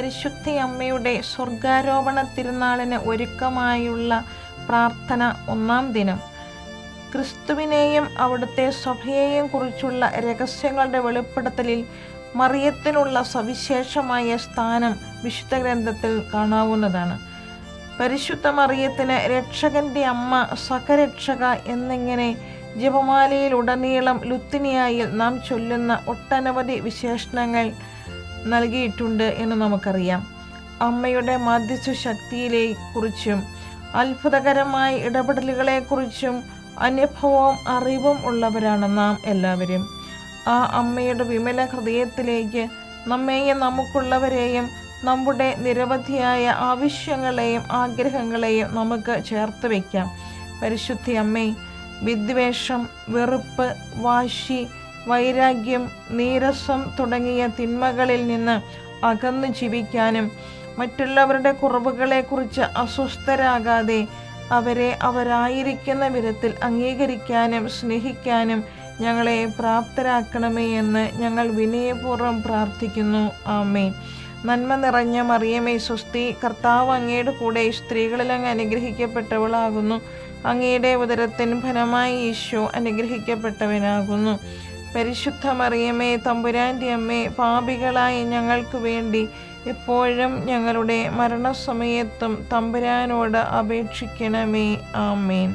പരിശുദ്ധ അമ്മയുടെ സ്വർഗാരോപണ തിരുനാളിന് ഒരുക്കമായുള്ള പ്രാർത്ഥന ഒന്നാം ദിനം. ക്രിസ്തുവിനെയും അവിടുത്തെ സഭയെയും കുറിച്ചുള്ള രഹസ്യങ്ങളുടെ വെളിപ്പെടുത്തലിൽ മറിയത്തിനുള്ള സവിശേഷമായ സ്ഥാനം വിശുദ്ധ ഗ്രന്ഥത്തിൽ കാണാവുന്നതാണ്. പരിശുദ്ധ മറിയത്തിന് രക്ഷകന്റെ അമ്മ സഹരക്ഷക എന്നിങ്ങനെ ജപമാലയിലുടനീളം ലുത്തിനിയായിൽ നാം ചൊല്ലുന്ന ഒട്ടനവധി വിശേഷണങ്ങൾ നൽകിയിട്ടുണ്ട് എന്ന് നമുക്കറിയാം. അമ്മയുടെ മധ്യസ്ഥ ശക്തിയിലെ കുറിച്ചും അത്ഭുതകരമായ ഇടപെടലുകളെക്കുറിച്ചും അനുഭവവും അറിവും ഉള്ളവരാണ് നാം എല്ലാവരും. ആ അമ്മയുടെ വിമല ഹൃദയത്തിലേക്ക് നമ്മെയും നമുക്കുള്ളവരെയും നമ്മുടെ നിരവധിയായ ആവശ്യങ്ങളെയും ആഗ്രഹങ്ങളെയും നമുക്ക് ചേർത്ത് വയ്ക്കാം. പരിശുദ്ധി അമ്മേ വിദ്വേഷം വെറുപ്പ് വാശി വൈരാഗ്യം നീരസം തുടങ്ങിയ തിന്മകളിൽ നിന്ന് അകന്നു ജീവിക്കാനും മറ്റുള്ളവരുടെ കുറവുകളെക്കുറിച്ച് അസ്വസ്ഥരാകാതെ അവരെ അവരായിരിക്കുന്ന വിധത്തിൽ അംഗീകരിക്കാനും സ്നേഹിക്കാനും ഞങ്ങളെ പ്രാപ്തരാക്കണമേ എന്ന് ഞങ്ങൾ വിനയപൂർവം പ്രാർത്ഥിക്കുന്നു. ആമേ നന്മ നിറഞ്ഞ മറിയമേ സ്വസ്തി കർത്താവ് അങ്ങയുടെ കൂടെ സ്ത്രീകളിൽ അങ്ങ് അനുഗ്രഹിക്കപ്പെട്ടവളാകുന്നു. അങ്ങയുടെ ഉദരത്തിന് ഫലമായി ഈശോ അനുഗ്രഹിക്കപ്പെട്ടവനാകുന്നു. പരിശുദ്ധ മറിയമേ തമ്പുരാന്റെ അമ്മേ പാപികളായ ഞങ്ങൾക്ക് വേണ്ടി എപ്പോഴും ഞങ്ങളുടെ മരണസമയത്തും തമ്പുരാനോട് അപേക്ഷിക്കണമേ. ആമേൻ.